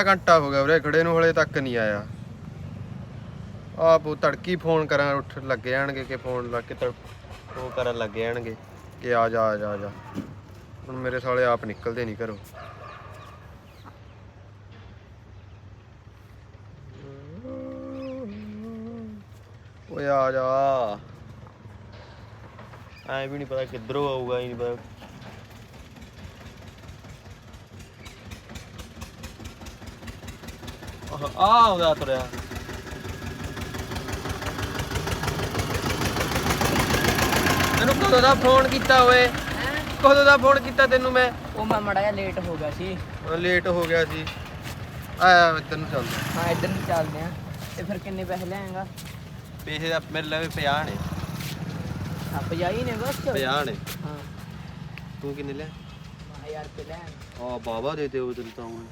ਅੱਧਾ ਘੰਟਾ ਹੋ ਗਿਆ ਵੀਰੇ, ਖੜੇ ਨੂੰ ਹਲੇ ਤੱਕ ਨਹੀਂ ਆਇਆ। ਆਪ ਤੜਕੀ ਫੋਨ ਕਰਾਂ, ਉੱਠ ਲੱਗ ਜਾਣਗੇ ਕਿ ਫੋਨ ਲਾ ਕੇ ਤੜ ਉਹ ਕਰਨ ਲੱਗ ਜਾਣਗੇ ਕਿ ਆ ਜਾ ਆ ਜਾ ਆ ਜਾ। ਹੁਣ ਮੇਰੇ ਸਾਲੇ ਆਪ ਨਿਕਲਦੇ ਨਹੀਂ ਘਰੋਂ। ਓਏ ਆ ਜਾ। ਐ ਵੀ ਨਹੀਂ ਪਤਾ ਕਿੱਧਰੋਂ ਆਊਗਾ ਹੀ ਨਹੀਂ ਪਤਾ ਆਹ ਆ ਆਉਂਦਾ ਤੁਰਿਆ। ਤੈਨੂੰ ਕਦੋਂ ਦਾ ਫੋਨ ਕੀਤਾ ਓਏ? ਕਦੋਂ ਦਾ ਫੋਨ ਕੀਤਾ ਤੈਨੂੰ ਮੈਂ? ਉਹ ਮੈਂ ਮੜਾ ਜਿਹਾ ਲੇਟ ਹੋ ਗਿਆ ਸੀ। ਲੇਟ ਹੋ ਗਿਆ ਸੀ। ਆਇਆ ਮੈਂ ਤੈਨੂੰ ਚੱਲਦਾ। ਹਾਂ ਇੱਧਰ ਨੂੰ ਚੱਲਦੇ ਆ ਤੇ ਫਿਰ ਕਿੰਨੇ ਪੈਸੇ ਲੈਂਗਾ ਪੈਸੇ ਦਾ ਮੇਰੇ ਲਵੇ 50 ਨੇ। ਆ ਪਜਾਈ ਨੇ ਬਸ। 50 ਨੇ। ਹਾਂ। ਤੂੰ ਕਿੰਨੇ ਲੈ? 1000 ਰੁਪਏ ਲੈਣ। ਆ ਬਾਬਾ ਦੇ ਦੇ ਉਹ ਤੈਨੂੰ ਤਾਂ ਹੁਣ।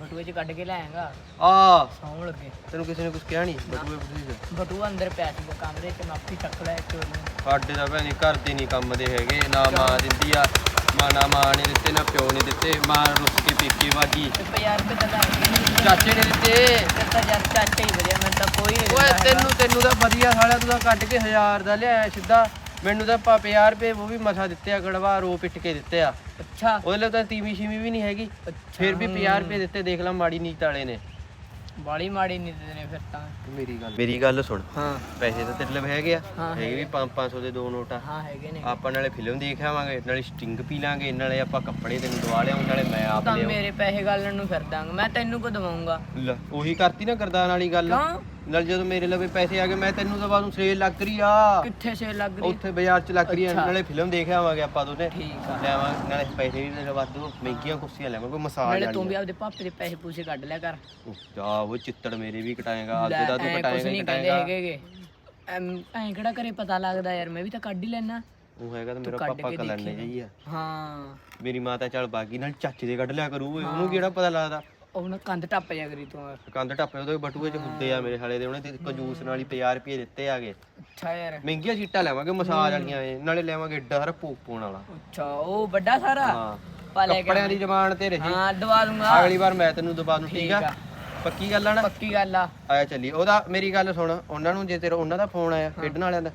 ਬਟੂਏ ਚ ਕੱਢ ਕੇ ਲੈਂਗਾ ਆ। ਸੌਣ ਲੱਗੇ। ਤੈਨੂੰ ਕਿਸੇ ਨੇ ਕੁਝ ਕਿਹਾ ਨਹੀਂ? ਬਟੂਏ ਬਟੂਏ ਬਟੂਆ ਅੰਦਰ ਪਿਆ ਸੀ ਕਮਰੇ ਚ ਮੈਂ ਆਪੀ ਚੱਕ ਲਿਆ ਚੋਰੀ ਨੂੰ ਸਾਡੇ ਦਾ ਭੈਣੇ ਘਰ ਦੇ ਨਹੀਂ ਕੰਮ ਦੇ ਹੈਗੇ ਨਾ ਮਾਂ ਦਿੰਦੀ ਆ ਮਾਂ ਨਾ ਮਾਂ ਨੇ ਦਿੱਤੇ ਨਾ ਪਿਓ ਨੇ ਦਿੱਤੇ ਮਾਂ ਰੁੱਸ ਕੇ ਪੇਕੇ ਵਾਗੀ। ਤੇ 50 ਰੁਪਏ ਤਾਂ ਲੈ ਕੇ ਨਹੀਂ ਚਾਚੇ ਨੇ ਦਿੱਤੇ। ਤੇ ਤਾਂ ਯਾਰ ਚਾਚਾ ਹੀ ਵਧੀਆ ਮੈਨੂੰ ਤਾਂ ਕੋਈ ਨਹੀਂ ਓਏ। ਤੈਨੂੰ ਤੈਨੂੰ ਤਾਂ ਵਧੀਆ ਸਾਲਿਆ ਤੂੰ ਤਾਂ ਕੱਢ ਕੇ 1000 ਦਾ ਲਿਆਇਆ ਸਿੱਧਾ। ਮੈਨੂੰ ਤਾਂ ਪਾ 50 ਰੁਪਏ ਉਹ ਵੀ ਮਸਾ ਦਿੱਤੇ ਆ ਗੜਵਾ ਰੋ ਪਿੱਟ ਕੇ ਦਿੱਤੇ ਆ। ਅੱਛਾ। ਉਹਦੇ ਲਈ ਤਾਂ ਤੀਵੀਂ ਸ਼ੀਵੀਂ ਵੀ ਨਹੀਂ ਹੈਗੀ। ਫਿਰ ਵੀ 50 ਰੁਪਏ ਦਿੱਤੇ ਦੇਖ ਲੈ ਮਾੜੀ ਨੀਤ ਵਾਲੇ ਨੇ। ਬਾਲੀ ਮਾੜੀ ਨਹੀਂ ਦਿੰਦੇ ਨੇ ਫਿਰ ਤਾਂ। ਮੇਰੀ ਗੱਲ ਮੇਰੀ ਗੱਲ ਸੁਣ। ਹਾਂ। ਪੈਸੇ ਤਾਂ ਤੇਰੇ ਲਈ ਹੈਗੇ ਆ। ਹੈਗੇ ਵੀ 5-500 ਦੇ ਦੋ ਨੋਟ। ਆ ਹਾਂ ਹੈਗੇ ਨੇ। ਆਪਾਂ ਨਾਲੇ ਫਿਲਮ ਦੇਖ ਆਵਾਂਗੇ ਨਾਲੇ ਸਟਿੰਗ ਪੀ ਲਾਂਗੇ ਨਾਲੇ ਆਪਾਂ ਕੱਪੜੇ ਤੈਨੂੰ ਦਵਾ ਲਿਆਉਂ ਨਾਲੇ ਮੈਂ ਆਪ ਤਾਂ ਲਿਆਉਂ। ਮੇਰੇ ਪੈਸੇ ਗਾਲਣ ਨੂੰ ਫਿਰਦਾਂਗਾ ਮੈਂ ਤੈਨੂੰ ਕੋ ਦਵਾਉਂਗਾ? ਲੈ ਉਹੀ ਕਰਤੀ ਨਾ ਗਰਦਾਨ ਵਾਲੀ ਗੱਲ। ਕਿਉਂ? ਨਾਲ ਜਦੋਂ ਮੇਰੇ ਲਵੇ ਪੈਸੇ ਆ ਗਏ ਮੈਂ ਤੈਨੂੰ ਦਵਾ ਦੂੰ ਸੇਲ ਲੱਗ ਰਹੀ ਆ। ਕਿੱਥੇ ਸੇ ਲੱਗ ਰਹੀ ਉੱਥੇ ਬਾਜ਼ਾਰ ਚ ਲੱਗ ਰਹੀ ਆ ਅੱਛਾ। ਨਾਲੇ ਫਿਲਮ ਦੇਖ ਆਵਾਂਗੇ ਆਪਾਂ ਦੋਨੇ। ਠੀਕ ਆ। ਲੈਵਾਂਗੇ ਨਾਲੇ ਪੈਸੇ ਵੀ ਤੇਰੇ ਵਾਧੂ ਮਹਿੰਗੀਆਂ ਕੁਰਸੀਆਂ ਲੈਵਾਂਗੇ ਕੋਈ ਮਸਾਜ ਨਾਲੇ ਤੂੰ ਵੀ ਆਪਦੇ ਪਾਪੇ ਦੇ ਪੈਸੇ ਪੂਸੇ ਕੱਢ ਲਿਆ ਕਰ। ਜਾ ਉਹ ਚਿੱਤੜ ਮੇਰੇ ਵੀ ਕਟਾਏਗਾ ਆਪਦੇ ਦਾ ਤੂੰ ਹੀ ਨਹੀਂ ਕਹਿੰਦੇ ਕਟਾਏਗਾ। ਹੈਗੇਗੇ ਐਮ ਐਂ ਕਿਹੜਾ ਕਰੇ ਪਤਾ ਲੱਗਦਾ ਯਾਰ ਮੈਂ ਵੀ ਤਾਂ ਕੱਢ ਹੀ ਲੈਣਾ ਉਹ ਹੈਗਾ ਤਾਂ ਮੇਰਾ ਪਾਪਾ ਕੇ ਕਲਰਨੇ ਦੇਖੀ ਜਾਈ ਆ। ਹਾਂ। ਮੇਰੀ ਮਾਤਾ ਚੱਲ ਬਾਗੀ ਨਾਲ ਚਾਚੇ ਦੇ ਕੱਢ ਲਿਆ ਕਰੂ ਉਹਨੂੰ ਕਿਹੜਾ ਪਤਾ ਲੱਗਦਾ? ਉਹ ਨਾ ਕੰਧ ਟੱਪ ਜਾ ਕਰੀ ਤੂੰ। ਕੰਧ ਟੱਪੇ ਉਹਦੇ ਬਟੂਏ ਚ ਹੁੰਦੇ ਆ ਮੇਰੇ ਹਾਲੇ ਦੇ ਉਹਨੇ ਤੇ ਕੰਜੂਸ ਨਾਲ ਹੀ 50 ਰੁਪਏ ਦਿੱਤੇ ਆਗੇ। ਅੱਛਾ ਯਾਰ। ਮਹਿੰਗੀਆਂ ਸੀਟਾਂ ਲੈਵਾਂਗੇ ਮਸਾਜ ਵਾਲੀਆਂ ਇਹ, ਨਾਲੇ ਲੈਵਾਂਗੇ ਡਰ ਪੋਪੋਣ ਵਾਲਾ। ਅੱਛਾ ਉਹ ਵੱਡਾ ਸਾਰਾ? ਹਾਂ। ਪਾ ਲੈ ਕੇ ਕੱਪੜਿਆਂ ਦੀ ਜ਼ਬਾਨ ਤੇ ਰਹੀ। ਹਾਂ ਦਵਾ ਦੂੰਗਾ। ਅਗਲੀ ਵਾਰ ਮੈਂ ਤੈਨੂੰ ਦਬਾ ਦੂੰ ਠੀਕ ਆ? ਠੀਕ ਆ। ਪੱਕੀ ਗੱਲ ਆ ਨਾ? ਪੱਕੀ ਗੱਲ ਆ। ਆਇਆ ਚੱਲੀ ਉਹਦਾ ਮੇਰੀ ਗੱਲ ਸੁਣ ਉਹਨਾਂ ਨੂੰ ਜੇ ਤੇਰਾ ਉਹਨਾਂ ਦਾ ਫੋਨ ਆਇਆ ਖੇਡਣ ਵਾਲਿਆਂ ਦਾ।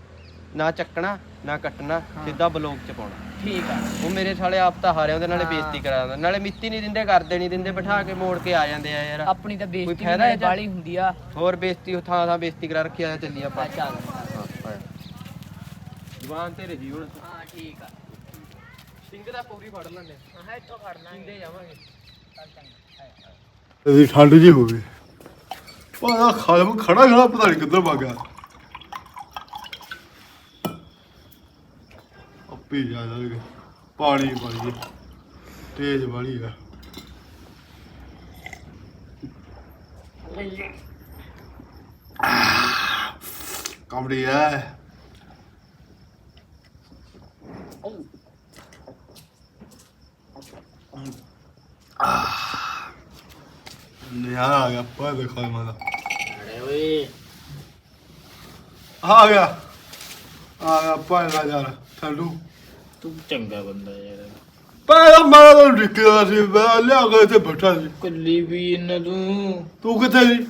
ਨਾ ਚੱਕਣਾ ਨਾ ਕੱਟਣਾ ਸਿੱਧਾ ਬਲੌਗ ਚ ਪਾਉਣਾ। ਠੀਕ ਆ। ਉਹ ਮੇਰੇ ਸਾਲੇ ਆਪ ਤਾਂ ਹਾਰਿਆਂ ਦੇ ਨਾਲੇ ਬੇਇੱਜ਼ਤੀ ਕਰਾ ਦਿੰਦਾ। ਨਾਲੇ ਮਿੱਤੀ ਨਹੀਂ ਦਿੰਦੇ ਕਰਦੇ ਨਹੀਂ ਦਿੰਦੇ ਬਿਠਾ ਕੇ ਮੋੜ ਕੇ ਆ ਜਾਂਦੇ ਆ ਯਾਰ। ਆਪਣੀ ਤਾਂ ਬੇਇੱਜ਼ਤੀ ਫਾਇਦਾ 'ਚ? ਬਾਲੀ ਹੁੰਦੀ ਆ। ਹੋਰ ਬੇਇੱਜ਼ਤੀ ਉਹ ਥਾਂ ਥਾਂ ਬੇਇੱਜ਼ਤੀ ਕਰਾ ਰੱਖੀ ਆ ਚੱਲੀ ਆਪਾਂ। ਆ ਚੱਲ। ਹਾਂ ਜ਼ਬਾਨ ਤੇ ਰਹੀ ਹੁਣ। ਹਾਂ ਠੀਕ ਆ। ਸਿੰਘ ਦਾ ਪੂਰੀ ਫੜ ਲੈਂਦੇ ਹਾਂ ਇੱਥੋਂ ਫੜ ਲਾਂਗੇ। ਜਾਵਾਂਗੇ। ਚੱਲ ਚੰਗਾ। ਇਹਦੀ ਠੰਡ ਜੀ ਹੋ ਗਈ। ਪਾਦਾ ਖਾਲਮ ਖੜਾ ਖੜਾ ਪਤਾ ਨਹੀਂ ਕਿੱਧਰ ਭੱਗ ਗਿਆ। ਜਾ ਜਾ ਪਾਣੀ ਪਾਣੀ ਤੇਜ਼ ਵਾਲੀ ਆ। ਕਮੜੀ ਆ ਨਿਆਰਾ ਆ ਗਿਆ ਪਾ ਦੇਖੋ ਮਾਦਾ ਓਏ। ਆ ਗਿਆ। ਆ ਗਿਆ ਪਾਇਆ ਯਾਰ ਠੰਡੂ ਤੂੰ ਚੰਗਾ ਬੰਦਾ ਯਾਰ। ਪਹਿਲਾਂ ਮੈਂ ਤਾਂ ਡਿੱਕਿਆ ਸੀ ਮੈਂ ਲਿਆ ਕੇ ਇੱਥੇ ਬੈਠਾ ਸੀ। ਕੁੱਲੀ ਵੀ ਇਹਨਾਂ ਤੂੰ ਤੂੰ ਕਿੱਥੇ ਸੀ?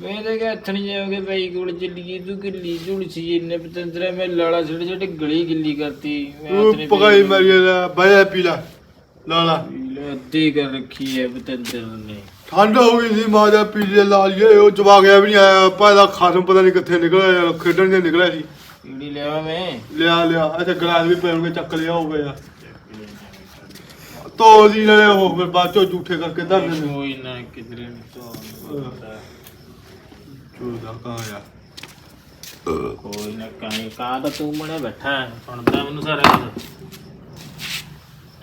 ਮੈਂ ਤਾਂ ਕਿਹਾ ਹੱਥ ਨਹੀਂ ਜਾਓਗੇ ਭਾਈ ਕੋਲ ਚੱਲੀਏ ਤੂੰ ਗਿੱਲੀ ਝੁਲ ਸੀ ਇੰਨੇ ਪਤੰਦਰਾ ਮੈਂ ਲਾਲਾ ਛੜ ਛੜ ਗਲੀ ਗਿੱਲੀ ਕਰਤੀ। ਮੈਂ ਹੱਥ ਤੂੰ ਨੇ ਪਕਾਈ ਮਾਰੀ ਲੈ ਬਾਇਆ ਪੀਲਾ ਲਾਲਾ। ਅੱਧੀ ਕਰ ਰੱਖੀ ਹੈ ਪਤੰਦਰ ਨੇ ਠੰਡ ਹੋ ਗਈ ਸੀ ਮਾਂ ਦਾ ਪੀਲੇ ਲਾ ਲਈਏ ਉਹ ਜਵਾ ਗਿਆ ਵੀ ਨਹੀਂ ਆਇਆ ਪਹਿਲਾਂ ਖਾਸਮ ਪਤਾ ਨਹੀਂ ਕਿੱਥੇ ਨਿਕਲਿਆ ਖੇਡਣ ਜੇ ਨਿਕਲਿਆ ਸੀ। ਪੀੜੀ ਲਿਆਵਾਂ ਮੈਂ। ਲਿਆ ਲਿਆ। ਇੱਥੇ ਗਲਾਸ ਵੀ ਪੈ ਕੇ ਚੱਕ ਲਿਆ ਹੋ ਗਿਆ ਤੋ ਦੀ ਨਾਲੇ ਉਹ ਫਿਰ ਬਾਅਦ ਚੋਂ ਝੂਠੇ ਕਰਕੇ ਧਰ ਦਿੰਦੇ। ਕੋਈ ਨਾ ਕਿਧਰੇ ਨਹੀਂ ਤੋਂ ਚੋਦਾ ਕਾ ਆ? ਕੋਈ ਨਾ ਕਾਹੀ ਕਾ ਤਾਂ ਤੂੰ ਮਣੇ ਬੈਠਾ ਹੈ, ਸੁਣਦਾ ਮੈਨੂੰ ਸਾਰਾ ਕੁਝ।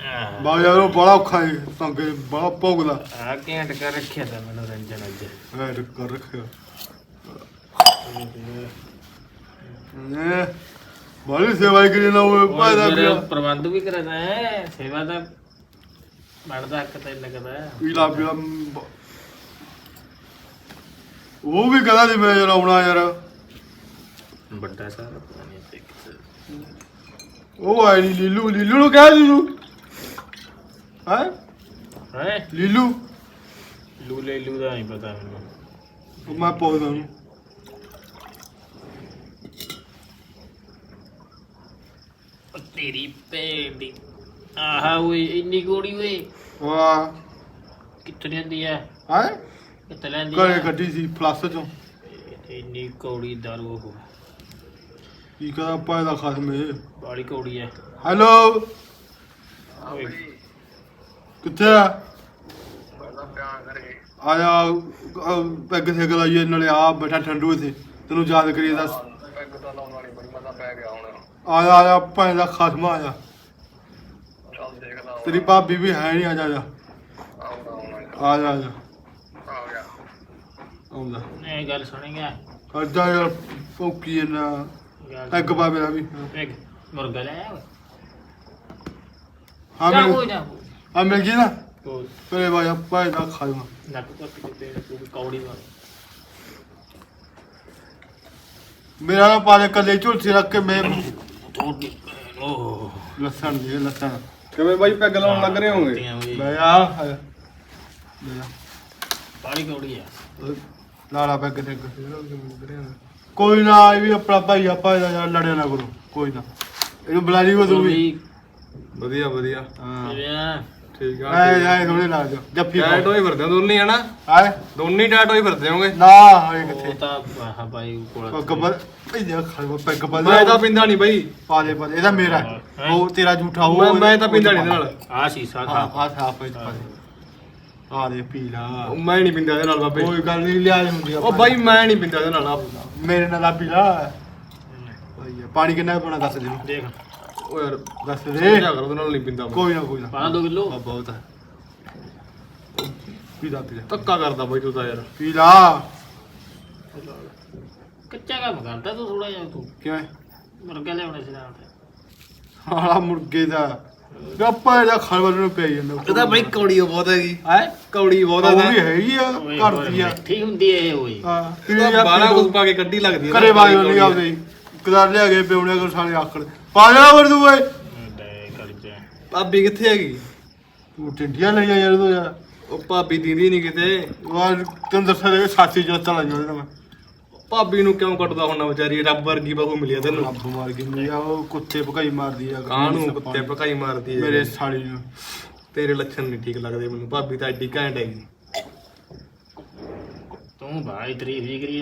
ਆਹ। ਬਾ ਯਾਰ ਉਹ ਬੜਾ ਔਖਾ ਹੈ ਸੰਗੇ ਬੜਾ ਭੋਗਦਾ ਆ ਘੈਂਟ ਕਰ ਰੱਖਿਆ ਤਾਂ ਮੈਨੂੰ ਰੰਜਨ ਅੱਜ। ਹੈ ਕਰ ਰੱਖਿਆ। ਨੇ। ਬੜੀ ਸੇਵਾ ਹੀ ਕਰੀ ਨਾ ਉਹ ਪਾਇਦਾ ਉਹ ਫਿਰ ਪ੍ਰਬੰਧ ਵੀ ਕਰਦਾ ਹੈ ਸੇਵਾ ਦਾ ਬਣਦਾ ਹੱਕ ਤੇ ਲੱਗਦਾ ਹੈ ਪੀਲਾ ਪੀਲਾ ਮ- ਉਹ ਵੀ ਕਹਦਾ ਸੀ ਮੈਂ ਯਾਰ ਆਉਣਾ ਯਾਰ। ਵੱਡਾ ਸਾਰਾ ਪਤਾ ਨਹੀਂ ਤੇ ਕਿੱਥੇ। ਉਹ ਆਈ ਨਹੀਂ ਲੀਲੂ। ਲੀਲੂ ਨੂੰ ਕਹਿ ਲੀਲੂ। ਹੈ? ਹੈ? ਲੀਲੂ। ਲੂਲੇ ਲੂ ਦਾ ਨਹੀਂ ਪਤਾ ਮੈਨੂੰ। ਮੈਂ ਪੁੱਛਦਾ ਉਹਨੂੰ ਉਹ ਤੇਰੀ ਭੈਣ ਦੀ। ਆਹਾ ਓਏ ਇੰਨੀ ਗੋੜੀ ਓਏ। ਵਾਹ। ਕਿੱਥੇ ਲੈਂਦੀ ਆ ਹੈ? ਕਿੱਥੇ ਲੈਂਦੀ ਘਰੇ ਆ ਗੱਡੀ ਸੀ ਪਲੱਸ ਚੋਂ। ਇੰਨੀ ਕੌੜੀ ਦਾਰੂ ਉਹ। ਕੀ ਕਰਾਂ ਪਾਇ ਦਾ ਖਸਮੇ ਬਾੜੀ ਕੌੜੀ ਆ ਹੈਲੋ ਓਏ। ਕਿੱਥੇ ਆ? ਆ ਜਾ ਪੈਗ ਸੇ ਗਲਾਈਏ ਨਾਲੇ ਆ ਬੈਠਾ ਠੰਡੂ ਇੱਥੇ। ਤੈਨੂੰ ਯਾਦ ਕਰੀਏ ਦੱਸ। ਆ ਜਾ ਆ ਜਾ ਦਾ ਖਸਮਾ ਆ ਜਾ ਤੇਰੀ ਭਾਬੀ ਵੀ ਹੈ ਨਹੀਂ ਆ ਜਾ ਆ ਜਾ। ਆ ਜਾ ਆ ਜਾ। ਆਉਂਦਾ। ਇਹ ਗੱਲ ਸੁਣੇਗਾ ਅੱਜਾ ਯਾਰ ਭੌਕੀ ਨਾ ਐਗ ਪਾ ਮੇਰਾ ਵੀ। ਇੱਕ ਮੁਰਗਾ ਲੈ ਆ ਓਏ। ਹਾਂ ਮਿਲ ਕੋਈ ਨਾ ਮਿਲ ਗਈ ਨਾ? ਕੋਈ ਤੇਰੇ ਬਾਜਾ ਭਾਂ ਦਾ ਖਸਮਾ ਨੱਕ ਕੱਟ ਕੇ ਤੇ ਤੂੰ ਕੌੜੀ ਮਾਰ। ਮੇਰਾ ਨਾ ਪਾਲੇ ਕੱਲੇ ਝੁਲਸੀ ਰੱਖ ਕੇ ਮੈਂ ਲੱਸਣ ਲੱਸਣ। ਕਿਵੇਂ ਬਾਈ ਪੈਗ ਲਾਉਣ ਲੱਗ ਰਹੇ ਹੋਗੇ? ਆ ਲੈ ਜਾ ਬਾੜੀ ਕੌੜੀ ਆ। ਲਾਲਾ ਪੈਗ ਤੇ ਕੋਈ ਨਾ ਇਹ ਵੀ ਆਪਣਾ ਭਾਈ ਆਪਾਂ ਇਹਦਾ ਯਾਰ ਲੜਿਆ ਨਾ ਕਰੋ। ਕੋਈ ਨਾ। ਇਹਨੂੰ ਬੁਲਾ ਲਈ ਉਹ ਤੂੰ ਵੀ। ਵਧੀਆ ਵਧੀਆ। ਹਾਂ। ਠੀਕ ਐ ਐ ਥੋੜੇ ਲਾ ਜਾ ਜੱਫੀ ਟੈਟ ਹੋਈ ਫਿਰਦੇ ਹੋ ਦੋਨੇ ਹਨਾ? ਆਏ। ਦੋਨੇ ਟੈਟ ਹੋਈ ਫਿਰਦੇ ਹੋਗੇ? ਨਾ ਹੋਏ ਉਹ ਕਿੱਥੇ ਤਾਂ ਆਹ ਬਾਈ ਕੋਲ ਪੱਗ ਬਲ ਭਈ ਦੇ ਖਾਓ ਪੈਗ ਬਲ ਮੈਂ ਤਾਂ ਪਿੰਦਾ ਨਹੀਂ ਬਾਈ। ਪਾ ਦੇ ਪਾ ਦੇ। ਇਹਦਾ ਮੇਰਾ ਹੈ। ਹੈਂ? ਉਹ ਤੇਰਾ ਝੂਠਾ ਉਹ ਮੈਂ ਮੈਂ ਤਾਂ ਪਿੰਦਾ ਨਹੀਂ ਇਹਦੇ ਨਾਲ। ਆ ਸੀਸਾ ਹਾਂ ਖਾ ਆ ਸਾਫ਼ ਹੈ ਪਾ ਦੇ। ਆ ਦੇ ਪੀ ਲਾ। ਉਹ ਮੈਂ ਨਹੀਂ ਪਿੰਦਾ ਇਹਦੇ ਨਾਲ ਬਾਬੇ। ਕੋਈ ਗੱਲ ਨਹੀਂ ਲਿਆ ਹੁੰਦੀ ਆ ਉਹ ਬਾਈ ਮੈਂ ਨਹੀਂ ਪਿੰਦਾ ਇਹਦੇ ਨਾਲ ਆ ਮੇਰੇ ਨਾਲ ਆ ਪੀ ਲਾ। ਭਾਈ ਪਾਣੀ ਕਿੰਨਾ ਪਾਣਾ ਦੱਸ ਦੇ। ਦੇਖ। ਉਹ ਯਾਰ ਦੱਸ ਦੇ। ਸਮਝਿਆ ਕਰ ਉਹਦੇ ਨਾਲ ਨਹੀਂ ਪਿੰਦਾ ਮੈਂ। ਕੋਈ ਨਾ ਕੋਈ ਨਾ। ਪਾਣਾ 2 ਕਿਲੋ। ਆ ਬਹੁਤ ਹੈ। ਪੀ ਲਾ ਪੀ ਲਾ। ਧੱਕਾ ਕਰਦਾ ਬਾਈ ਤੂੰ ਤਾਂ ਯਾਰ। ਪੀ ਲਾ। ਕੱਚਾ ਕੰਮ ਕਰਦਾ ਤੂੰ ਥੋੜਾ ਜਿਹਾ ਤੂੰ। ਕਿਵੇਂ? ਮੁਰਗਾ ਲਿਆਉਣਾ ਸੀ ਨਾਲ। ਹਾਲਾ ਮੁਰਗੇ ਦਾ। ਗੱਪਾ ਇਹਦਾ ਖਲਵਰ ਨੂੰ ਪਿਆ ਜਾਂਦਾ ਇਹਦਾ ਬਾਈ ਕੌੜੀ ਬਹੁਤ ਹੈਗੀ। ਹੈ? ਕੌੜੀ ਬਹੁਤ ਉਹ ਹੈ ਵੀ ਹੈਗੀ ਆ ਕਰਦੀ ਆ। ਮਿੱਠੀ ਹੁੰਦੀ ਏ ਇਹ ਓਏ ਹਾਂ ਇਹਦਾ ਬਾਲਾ ਕੁਝ ਪਾ ਕੇ ਕੱਢੀ ਲੱਗਦੀ ਹੈ ਕਰੇ ਬਾਈ ਨਹੀਂ ਆਉਂਦੇ ਕਦਾਰ ਲਿਆ ਗਏ ਪਿਉਣੇ ਕੋ ਸਾਲੇ ਆਕੜ। ਪਾ ਜਾ ਵਰ ਤੂੰ ਓਏ। ਲੈ ਜਾ ਭਾਬੀ ਕਿੱਥੇ ਹੈਗੀ? ਤੂੰ ਟਿੰਡੀਆਂ ਲਈਆਂ ਯਾਰ ਤੂੰ ਯਾਰ। ਉਹ ਭਾਬੀ ਦੀਦੀ ਨਹੀਂ ਕਿਤੇ। ਵਾਰ ਤੈਨੂੰ ਦੱਸਿਆ ਦੇ ਸਾਥੀ ਜੋਤਾਂ ਲਾਈਆਂ ਉਹਦੇ ਨਾਲ। ਮੈਂ ਭਾਬੀ ਨੂੰ ਕਿਉਂ ਕੱਟਦਾ ਹੁੰਦਾ ਵਿਚਾਰੀ? ਰੱਬ ਵਰਗੀ ਬਹੂ ਮਿਲੀ ਆ ਤੈਨੂੰ। ਰੱਬ ਮਾਰ ਗਈ ਆ ਉਹ ਕੁੱਤੇ ਭਕਾਈ ਮਾਰਦੀ ਆ ਕਾਹਨੂੰ ਕੁੱਤੇ ਭਕਾਈ ਮਾਰਦੀ ਹੈ ਮੇਰੇ ਸਾਲੀ ਨੂੰ ਤੇਰੇ ਲੱਛਣ ਨਹੀਂ ਠੀਕ ਲੱਗਦੇ ਮੈਨੂੰ। ਭਾਬੀ ਤਾਂ ਐਡੀ ਘੈਂਟ ਹੈਗੀ। ਤੂੰ ਭਾਈ ਤਾਰੀਫ ਹੀ ਕਰੀ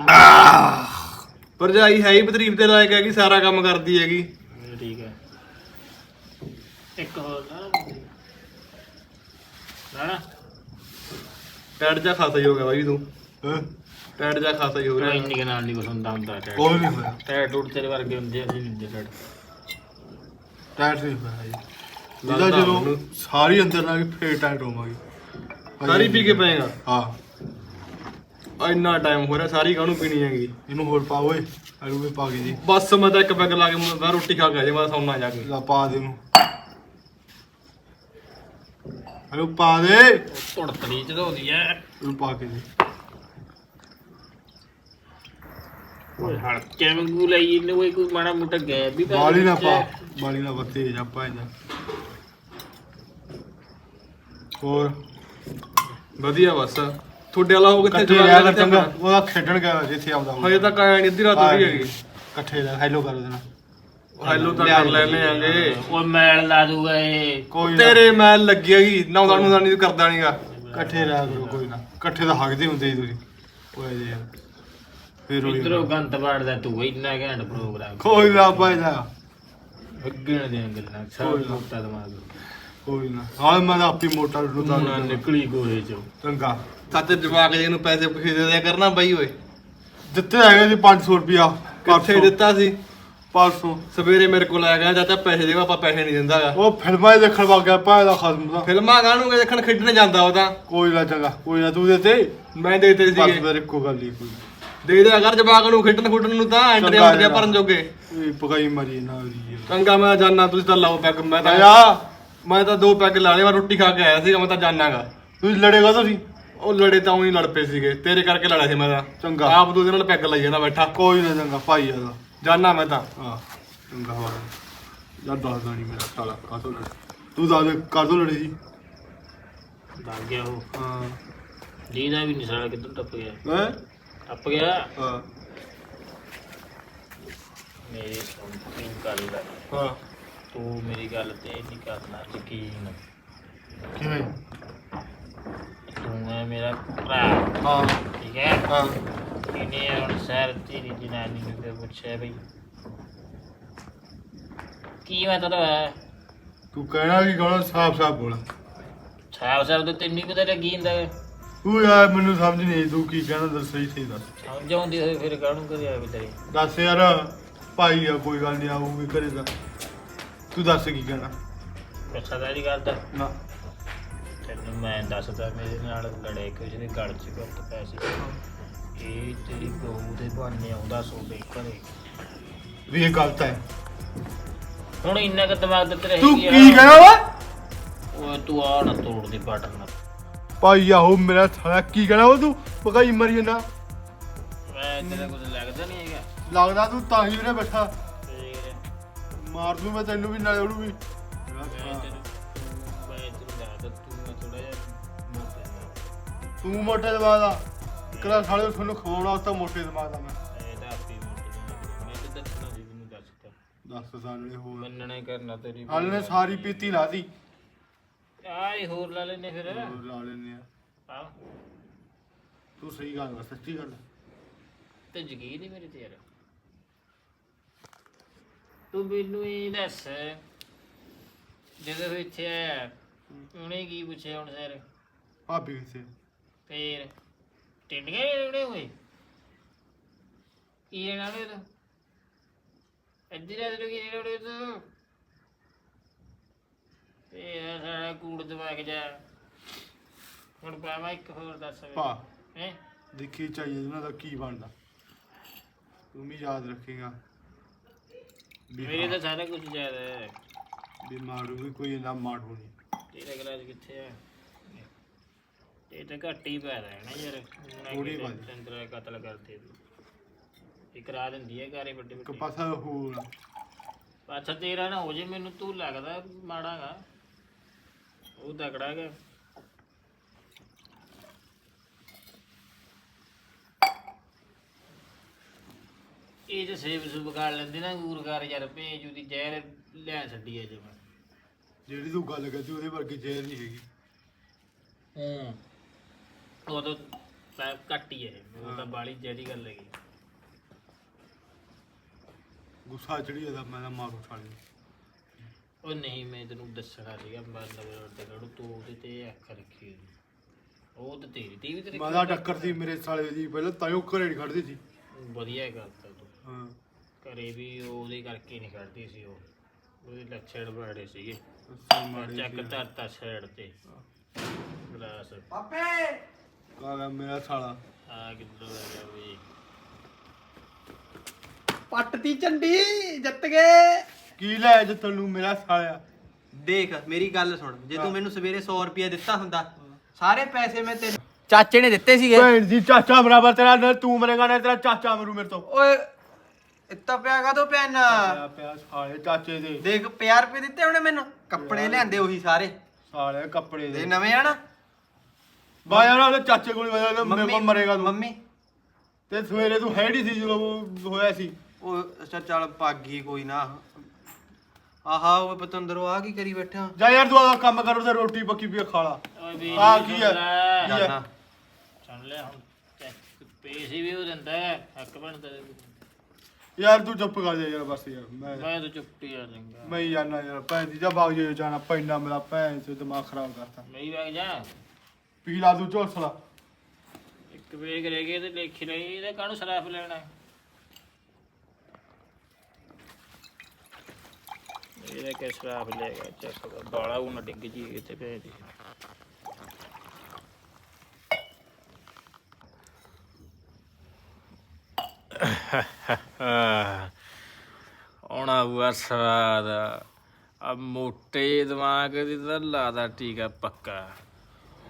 ਭਰਜਾਈ ਹੈ ਹੀ ਬਤਰੀਬ ਤੇ ਲਾਇਕ ਹੈਗੀ ਸਾਰਾ ਕੰਮ ਕਰਦੀ ਹੈਗੀ। ਜਾਂਦਾ। ਠੀਕ ਹੈ। ਇੱਕ ਹੋਰ ਨਾ ਨਾ ਟੈਟ ਜਾ ਖਾਤਾ ਹੀ ਹੋ ਗਿਆ ਬਾਈ ਤੂੰ। ਹੈਂ? ਟੈਟ ਜਾ ਖਾਤਾ ਹੀ ਹੋ। ਰਿਹਾ ਇੰਨੀ ਕੁ ਨਾਲ ਨਹੀਂ ਕੁਛ ਹੁੰਦਾ ਹੁੰਦਾ ਟੈਟ ਕੋਈ ਨਹੀਂ ਹੋਇਆ ਟੈਟ ਟੂਟ ਤੇਰੇ ਵਰਗੇ ਹੁੰਦੇ ਅਸੀਂ ਨਹੀਂ ਹੁੰਦੇ ਟੈਟ ਟਾਈਟ ਨਹੀਂ ਹੋਇਆ ਜੀ। ਜਿਹਦਾ ਲੱਗਦਾ ਜਦੋਂ ਮੈਨੂੰ। ਸਾਰੀ ਅੰਦਰ ਨਾਲ ਫੇਰ ਟਾਈਟ ਹੋਵਾਂਗੀ। ਸਾਰੀ ਪੀ ਕੇ ਪਏਗਾ? ਹਾਂ। ਇੰਨਾ ਟਾਈਮ ਹੋ ਰਿਹਾ ਸਾਰੀ ਕਾਹਨੂੰ ਪੀਣੀ ਹੈਗੀ? ਇਹਨੂੰ ਹੋਰ ਪਾ ਓਏ ਅਰੂ ਵੀ ਪਾ ਕੇ ਜੀ। ਬਸ ਮੈਂ ਤਾਂ ਇੱਕ ਪੈਗ ਲਾ ਕੇ ਮੈਂ ਤਾਂ ਰੋਟੀ ਖਾ ਕੇ ਆ ਜਾ ਮੈਂ ਸੌਣਾ ਜਾ ਕੇ। ਲਾ ਪਾ ਦੇ ਇਹਨੂੰ। ਅਰੂ ਪਾ ਦੇ। ਧੁੜਤਰੀ ਚੜਾਉਂਦੀ ਐ ਇਹਨੂੰ ਪਾ ਕੇ ਜੀ ਓਏ ਹਲਕੇ ਵਾਂਗੂ ਲਈ ਇਹਨੂੰ ਕੋਈ ਕੋਈ ਮਾੜਾ ਮੋਟਾ ਗੈਪ ਵੀ ਪੈ ਬਾਲੀ ਨਾ ਜਾਂਦਾ ਪਾ ਬਾਲੀ ਨਾ ਬੱਤੇ ਜਾ ਪਾ ਜਾ ਹੋਰ? ਵਧੀਆ ਬਸ। ਤੁਹਾਡੇ ਵਾਲਾ ਉਹ ਕਿੱਥੇ ਇਕੱਠੇ ਜਵਾਬ ਰਹਿ ਕਰ ਕਿੱਥੇ ਚੰਗਾ। ਆਪਣਾ? ਉਹਦਾ ਖੇਡਣ ਗਿਆ ਜਿੱਥੇ ਆਉਂਦਾ ਹੋਊਗਾ। ਹਜੇ ਤੱਕ ਆਇਆ ਨਹੀਂ ਅੱਧੀ ਰਾਤ ਹੋ ਗਈ ਹੈਗੀ। ਇਕੱਠੇ ਰਹਿ ਹੈਲੋ ਕਰ ਉਹਦੇ ਨਾਲ। ਹੈਲੋ ਤਾਂ ਕਰ ਲੈਣੇ ਆਂਗੇ ਓਏ ਮੈਲ ਲਾ ਦੂਗਾ ਇਹ। ਕੋਈ ਨਾ। ਤੇਰੇ ਮੈਲ ਲੱਗੀ ਹੈਗੀ ਨਾ ਨਹੀਂ ਕਰਦਾ ਨਹੀਂਗਾ ਇਕੱਠੇ ਰਹਿ ਕਰੋ ਕੋਈ ਨਾ। ਇਕੱਠੇ ਤਾਂ ਹੱਕਦੇ ਹੁੰਦੇ ਸੀ ਤੁਸੀਂ। ਓਏ ਜੀ। ਯਾਰ ਫਿਰ ਉਹੀ ਇਧਰੋਂ ਗੰਤ ਵੜਦਾ ਤੂੰ ਇੰਨਾ ਘੈਂਟ ਪ੍ਰੋਗਰਾਮ ਕੋਈ ਨਾ ਪਾਇਦਾ ਅੱਗਣ ਦੀਆਂ ਗੱਲਾਂ ਸਾਰਾ ਕੋਈ ਨਾ। ਮੋਟਾ ਦਿਮਾਗ। ਕੋਈ ਨਾ। ਹਾਂ ਮੈਂ ਤਾਂ ਆਪੀ ਮੋਟਾ ਰੁਦਾ ਨਾ ਨਿਕਲੀ ਗੋਹੇ ਚੋਂ। ਚੰਗਾ। ਸੱਚ ਜਵਾਕ ਜੀ ਨੂੰ ਪੈਸੇ ਪੁੱਛੇ ਦੇ ਦਿਆ ਕਰਨਾ ਬਾਈ ਓਏ। ਦਿੱਤੇ ਹੈਗੇ ਸੀ 500 ਰੁਪਿਆ ਕਿੱਥੇ ਦਿੱਤਾ ਸੀ? 500 ਸਵੇਰੇ ਮੇਰੇ ਕੋਲ ਆ ਗਿਆ ਚਾਚਾ ਪੈਸੇ ਦੇ ਆਪਾਂ ਪੈਸੇ ਨਹੀਂ ਦਿੰਦਾਗਾ ਉਹ ਫਿਲਮਾਂ ਹੀ ਦੇਖਣ ਵਗ ਗਿਆ ਭਾਵੇਂ ਦਾ ਖਸਮ ਦਾ। ਫਿਲਮਾਂ ਗਾਣੂ ਦੇਖਣ ਖੇਡਣ ਜਾਂਦਾ ਉਹ ਤਾਂ। ਕੋਈ ਨਾ ਚੰਗਾ ਕੋਈ ਨਾ ਤੂੰ ਦਿੱਤੇ ਮੈਂ ਦੇਤੇ ਬਸ ਸੀਗੇ ਮੇਰੇ ਕੋ ਗੱਲ ਹੀ ਕੋਈ ਦੇ ਦਿਆ ਕਰ ਜਵਾਕ ਨੂੰ ਖੇਡਣ ਖੁੱਡਣ ਨੂੰ ਤਾਂ ਐਂਟਰੀ ਯਾਰ। ਭਰਨ ਜੋਗੇ। ਇਹ ਪਕਾਈ ਮਰੀ ਨਾ ਰਹੀ ਚੰਗਾ ਮੈਂ ਜਾਣਾ ਤੁਸੀਂ ਤਾਂ ਲਾਓ ਪੈਗ ਮੈਂ ਤਾਂ ਆਇਆ ਮੈਂ ਤਾਂ ਦੋ ਪੈਗ ਲਾ ਲਏ ਮੈਂ ਰੋਟੀ ਖਾ ਕੇ ਆਇਆ ਸੀਗਾ ਮੈਂ ਤਾਂ ਜਾਣਾਗਾ ਤੁਸੀਂ ਲੜੇਗਾ ਤੁਸੀਂ? ਉਹ ਲੜੇ ਤਾਂ ਉਹੀ ਲੜ ਪਏ ਸੀਗੇ ਤੇਰੇ ਕਰਕੇ ਲੜਿਆ ਸੀ ਮੈਂ ਤਾਂ। ਚੰਗਾ। ਆਪ ਦੂਜੇ ਨਾਲ ਪੈਗ ਲਾਈ ਜਾਂਦਾ ਬੈਠਾ। ਕੋਈ ਨਾ ਚੰਗਾ ਭਾਈ ਆਦਾ ਜਾਣਾ ਮੈਂ ਤਾਂ। ਹਾਂ ਚੰਗਾ ਵਾ ਯਾਰ ਦੱਸਦਾ ਨਹੀਂ ਮੇਰਾ ਸਾਲਾ ਕਾਹਤੋਂ ਲੜੇ। ਤੂੰ ਦੱਸ ਦੇ ਕਾਹਤੋਂ ਲੜੇ ਜੀ ਲੱਗ ਗਿਆ ਉਹ। ਹਾਂ। ਦੀਦਾ ਵੀ ਨਹੀਂ ਸਾਲਾ ਕਿੱਧਰ ਟੱਪ ਗਿਆ? ਹੈ? ਟੱਪ ਗਿਆ? ਹਾਂ। ਮੇਰੀ ਸੁਣ ਕੀ ਗੱਲ ਹੈ ਹਾਂ। ਤੂੰ ਮੇਰੀ ਗੱਲ ਤੇ ਨਹੀਂ ਕਰਨਾ ਯਕੀਨ। ਕਿਵੇਂ? ਤੂੰ ਹੈ ਮੇਰਾ ਭਰਾ। ਹਾਂ। ਠੀਕ ਹੈ? ਹਾਂ। ਇਹਨੇ ਹੁਣ ਸਰ ਤੇਰੀ ਜਨਾਨੀ ਨੂੰ ਤੇ ਪੁੱਛਿਆ ਬਈ। ਕੀ ਮਤਲਬ ਹੈ? ਤੂੰ ਕਹਿਣਾ ਕੀ ਕਹਣਾ ਸਾਫ਼ ਸਾਫ਼ ਬੋਲ। ਸਾਬ ਸਾਬ ਤੇ ਤੈਨੂੰ ਪਤਾ ਲੱਗੀ ਜਾਂਦਾ ਹੈ। ਤੂੰ ਯਾਰ ਮੈਨੂੰ ਸਮਝ ਨਹੀਂ ਤੂੰ ਕੀ ਕਹਿਣਾ ਦੱਸ ਸਹੀ ਸਹੀ ਦੱਸ। ਸਮਝ ਆਉਂਦੀ ਹੋਏ ਫਿਰ ਕਾਹਨੂੰ ਕਰਿਆ ਵੀ ਤੇਰੇ ਦੱਸ ਯਾਰ ਭਾਈ ਆ ਕੋਈ ਗੱਲ ਨਹੀਂ ਆਊਗੀ ਘਰੇ ਦਾ ਤੂੰ ਦੱਸ ਕੀ ਕਹਿਣਾ। ਨਹੀਂ ਕਰਦਾ ਨਾ। ਤੈਨੂੰ ਮੈਂ ਦੱਸਦਾ ਮੇਰੇ ਨਾਲ ਲੜੇ ਕੁਝ ਦੇ ਗਲ ਚ ਗੁੱਟ ਪੈ ਸੀ। ਇਹ ਤੇਰੀ ਬਹੂ ਦੇ ਬਹਾਨੇ ਆਉਂਦਾ ਸੋਡੇ ਘਰੇ। ਵੀ ਇਹ ਗਲਤ ਹੈ। ਹੁਣ ਇੰਨਾ ਕੁ ਦਿਮਾਗ ਦਿੱਤ ਰਹੀ ਤੂੰ ਕੀ ਕਹਿਣਾ ਵਾ? ਓਏ ਤੂੰ ਆ ਨਾ ਤੋੜ ਦੇ ਬਟਨ। ਭਾਈ ਆਹੋ ਮੇਰਾ ਸਾਲਾ ਕੀ ਕਹਿਣਾ ਉਹ ਤੂੰ? ਪਕਾਈ ਮਰੀ ਜਾਂਦਾ। ਮੈਂ ਤੇਰਾ ਕੁਝ ਲੱਗਦਾ ਨਹੀਂ ਹੈਗਾ। ਲੱਗਦਾ ਤੂੰ ਤਾਂ ਹੀ ਵੀਰੇ ਬੈਠਾ। ਮਾਰ ਦੂੰ ਮੈਂ ਤੈਨੂੰ ਵੀ ਨਾਲੇ ਉਹਨੂੰ ਵੀ। ਮੈਂ ਤੈਨੂੰ ਮੈਂ ਤੈਨੂੰ ਦੱਸਦਾ ਤੂੰ ਮੈਂ ਥੋੜਾ ਜਿਹਾ ਮੋਟਾ ਤੂੰ ਦਿਮਾਗ ਦਾ। ਕਿਹੜਾ ਸਾਲੇ ਤੁਹਾਨੂੰ ਖਵਾਉਣਾ ਤਾਂ ਮੋਟੇ ਦਿਮਾਗ ਦਾ ਮੈਂ। ਇਹ ਤਾਂ ਆਪੀ ਮੋਟਾ ਮੈਂ ਤੇ ਦੱਸਣਾ ਸੀ ਤੈਨੂੰ ਦੱਸਦਾ ਦੱਸ ਸਾਲੇ ਹੋਰ। ਮੰਨਣਾ ਹੀ ਕਰਨਾ ਤੇਰੀ ਹਾਲੇ ਨੇ ਸਾਰੀ ਪੀਤੀ ਲਾਤੀ। ਆਏ ਹੋਰ ਲਾ ਲੈਨੇ ਫਿਰ। ਹੋਰ ਲਾ ਲੈਨੇ ਆ। ਤੂੰ ਸਹੀ ਗੱਲ ਕਰ ਸੱਚੀ ਗੱਲ। ਤੇ ਯਕੀਨ ਨਹੀਂ ਮੇਰੇ ਤੇ ਯਾਰ। ਤੂੰ ਮੈਨੂੰ ਇਹ ਦੱਸ ਜਦੋਂ ਉਹ ਇੱਥੇ ਆਇਆ ਉਹਨੇ ਕੀ ਪੁੱਛਿਆ ਹੁਣ ਸਰ? ਭਾਬੀ ਕਿੱਥੇ ਫੇਰ ਟਿੰਡੀਆਂ ਰੋੜੇ ਹੋਏ ਕੀ ਲੈਣਾ ਉਹਨੇ ਤੂੰ ਅੱਧੀ ਰਾਤ ਨੂੰ ਕੀ ਰੋੜੇ ਤੂੰ ਇਹ ਸਾਰਾ ਕੂੜ ਦਿਮਾਗ ਜਾ ਹੁਣ ਪਾਵਾ ਇੱਕ ਹੋਰ ਦੱਸ ਭਾ। ਹੈ? ਦੇਖੀ ਚਾਹੀਏ ਇਹਨਾਂ ਦਾ ਕੀ ਬਣਦਾ। ਤੂੰ ਵੀ ਯਾਦ ਰੱਖੇਗਾ। ਵੀ ਮੇਰੇ ਤਾਂ ਸਾਰਾ ਕੁਝ ਯਾਦ ਹੈ। ਵੀ ਮਾਰੂਗੀ ਕੋਈ ਨਾ ਮਾਰੂ ਨਹੀਂ। ਤੇਰਾ ਗਲਾਸ ਕਿੱਥੇ ਆ? ਇਹ ਤਾਂ ਘੱਟ ਹੀ ਪੈ ਰਿਹਾ ਨਾ ਯਾਰ। ਪਾ ਦੇ। ਚੰਦਰਾ ਕਤਲ ਕਰਤੇ ਤੂੰ ਇਹ ਕਰਾ ਦਿੰਦੀ ਹੈ ਘਰੇ ਵੱਡੇ ਇੱਕ ਪਾਸਾ ਹੋਰ ਅੱਛਾ ਤੇਰਾ ਨਾ ਹੋ ਜੇ ਮੈਨੂੰ ਤੂੰ ਲੱਗਦਾ ਮਾੜਾਗਾ ਉਹ ਤਕੜਾ ਗਾ ਇਹ ਜੇ ਸੇਬ ਸੁਬ ਕਰ ਲੈਂਦੇ ਨਾ ਅੰਗੂਰ ਕਰ ਯਾਰ ਭੇਜ ਉਹਦੀ ਜ਼ਹਿਰ ਲੈ ਛੱਡੀ ਅਜੇ ਮੈਂ। ਜਿਹੜੀ ਤੂੰ ਗੱਲ ਕਰਦੀ ਉਹਦੇ ਵਰਗੀ ਜ਼ਹਿਰ ਨਹੀਂ ਹੈਗੀ। ਹੂੰ। ਉਹ ਤਾਂ ਪੈ- ਘੱਟ ਹੀ ਹੈ ਉਹ ਤਾਂ ਬਾਲੀ ਜਿਹੜੀ ਗੱਲ ਹੈਗੀ। ਗੁੱਸਾ ਚੜੀ ਜਾਂਦਾ ਮੈਂ ਤਾਂ ਮਾਰੂ ਸਾਲੇ ਨੂੰ। ਉਹ ਨਹੀਂ ਮੈਂ ਤੈਨੂੰ ਦੱਸਣਾ ਸੀਗਾ ਮਤਲਬ ਤੇ ਕਹੜੂ ਤੂੰ ਉਹਦੇ ਤੇ ਅੱਖ ਰੱਖੀ ਹੋਈ। ਉਹ ਤਾਂ ਤੇਰੀ ਤੇ ਵੀ ਤੇਰੇ ਮੈਂ ਤਾਂ ਟੱਕਰ ਸੀ ਮੇਰੇ ਸਾਲੇ ਦੀ ਪਹਿਲਾਂ ਤਾਇਓ ਘਰੇ ਨਹੀਂ ਖੜਦੀ ਸੀ। ਵਧੀਆ ਗੱਲ ਤਾਂ ਤੂੰ। ਹਾਂ। ਘਰੇ ਵੀ ਉਹਦੇ ਕਰਕੇ ਨਹੀਂ ਖੜਦੀ ਸੀ ਉਹ। ਉਹਦੇ ਲੱਛਣ ਬੜੇ ਸੀਗੇ। ਚੱਕ। ਧਰਤਾ ਸਾਈਡ ਤੇ। ਗਲਾਸ। ਕਾਗਾ ਮੇਰਾ ਸਾਲਾ। ਆ ਕਿੱਧਰ ਆ ਗਿਆ ਵੀ ਪੱਟਤੀ ਝੰਡੀ ਜਿੱਤ ਗਏ। ਕੀ ਲੈ ਜੇ ਤੈਨੂੰ ਮੇਰਾ ਸਾਲਿਆ? ਦੇਖ ਮੇਰੀ ਗੱਲ ਸੁਣ। ਜੇ ਤੂੰ ਮੈਨੂੰ ਸਵੇਰੇ 100 ਰੁਪਏ ਦਿੱਤਾ ਹੁੰਦਾ ਸਾਰੇ ਪੈਸੇ ਮੈਂ ਤੈਨੂੰ ਚਾਚੇ ਨੇ ਦਿੱਤੇ ਸੀਗੇ। ਭੈਣ ਦੀ ਚਾਚਾ ਬਰਾਬਰ ਤੇਰਾ ਨਾ ਤੂੰ ਮਰੇਗਾ ਨਾ ਤੇਰਾ ਚਾਚਾ ਮਰੂ ਮੇਰੇ ਤੋਂ। ਓਏ ਇੱਤਾ ਪਿਆ ਕਾ ਤੋ ਪੈਨ ਪਿਆ ਪਿਆ ਸਾਲੇ ਚਾਚੇ ਦੇ। ਦੇਖ 50 ਰੁਪਏ ਦਿੱਤੇ ਉਹਨੇ ਮੈਨੂੰ। ਕੱਪੜੇ ਲਿਆਂਦੇ ਉਹੀ ਸਾਰੇ। ਸਾਲੇ ਕੱਪੜੇ ਦੇ। ਨਵੇਂ ਆ ਨਾ ਬਾ ਯਾਰ ਉਹਦੇ ਚਾਚੇ ਕੋਲ ਵਜਾ ਮੇਰੇ ਕੋਲ ਮਰੇਗਾ ਤੂੰ। ਮੰਮੀ। ਤੇ ਸਵੇਰੇ ਤੂੰ ਹੈਡੀ ਸੀ ਜਦੋਂ ਹੋਇਆ ਸੀ। ਉਹ ਅੱਛਾ ਚੱਲ ਭਾਗੀ ਕੋਈ ਨਾ। ਆਹਾ ਉਹ ਪਤੰਦਰੋ ਆ ਕੀ ਕਰੀ ਬੈਠਾ ਜਾ ਯਾਰ ਤੂੰ ਆਦਾ ਕੰਮ ਕਰ ਉਹਦੇ ਰੋਟੀ ਪੱਕੀ ਪੀ ਖਾ ਲਾ ਓਏ ਵੀ ਆ ਕੀ ਹੈ? ਕੀ ਹੈ? ਜਾਨਾ ਸੁਣ ਲੈ ਹੁਣ ਪੈਸੇ ਵੀ ਉਹ ਦਿੰਦਾ ਹੈ ਹੱਕ ਬਣਦਾ ਹੈ। ਯਾਰ ਤੂੰ ਚੁੱਪ ਕਰ ਜਾ ਯਾਰ ਬਸ ਯਾਰ ਮੈਂ ਮੈਂ ਤਾਂ ਚੁੱਪੀ ਆ ਜਾਂਗਾ ਮੈਂ ਹੀ ਜਾਣਾ ਯਾਰ ਭੈਣ ਦੀ ਜਾ ਬਾਗ ਜੇ ਜਾਣਾ ਪੈਂਦਾ ਮੇਰਾ ਭੈਣ ਚ ਦਿਮਾਗ ਖਰਾਬ ਕਰਤਾ ਮੈਂ ਹੀ ਵਗ ਜਾ ਪੀ ਲਾ ਤੂੰ ਝੋਸਲਾ ਇੱਕ ਵੇਗ ਰਹਿ ਗਏ ਤੇ ਲੇਖੀ ਲਈ ਇਹਦਾ ਕਾਹਨੂੰ ਸਰਾਫ ਲੈਣਾ ਹੈ? ਇਹਦਾ ਕਿ ਸਰਾਫ ਲੈਗਾ ਚੱਕ ਬਾਲਾ ਉਹ ਨਾ ਡਿੱਗ ਜੀ ਇੱਥੇ ਪੈ ਦੀ ਆਉਣਾ ਬੁਆ ਸਵਾਦ। ਆ ਮੋਟੇ ਦਿਮਾਗ ਦੀ ਤਾਂ ਲਾਦਾ ਟੀਕਾ ਪੱਕਾ।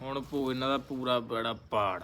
ਹੁਣ ਪੂ ਇਹਨਾਂ ਦਾ ਪੂਰਾ ਬੜਾ ਪਾੜ।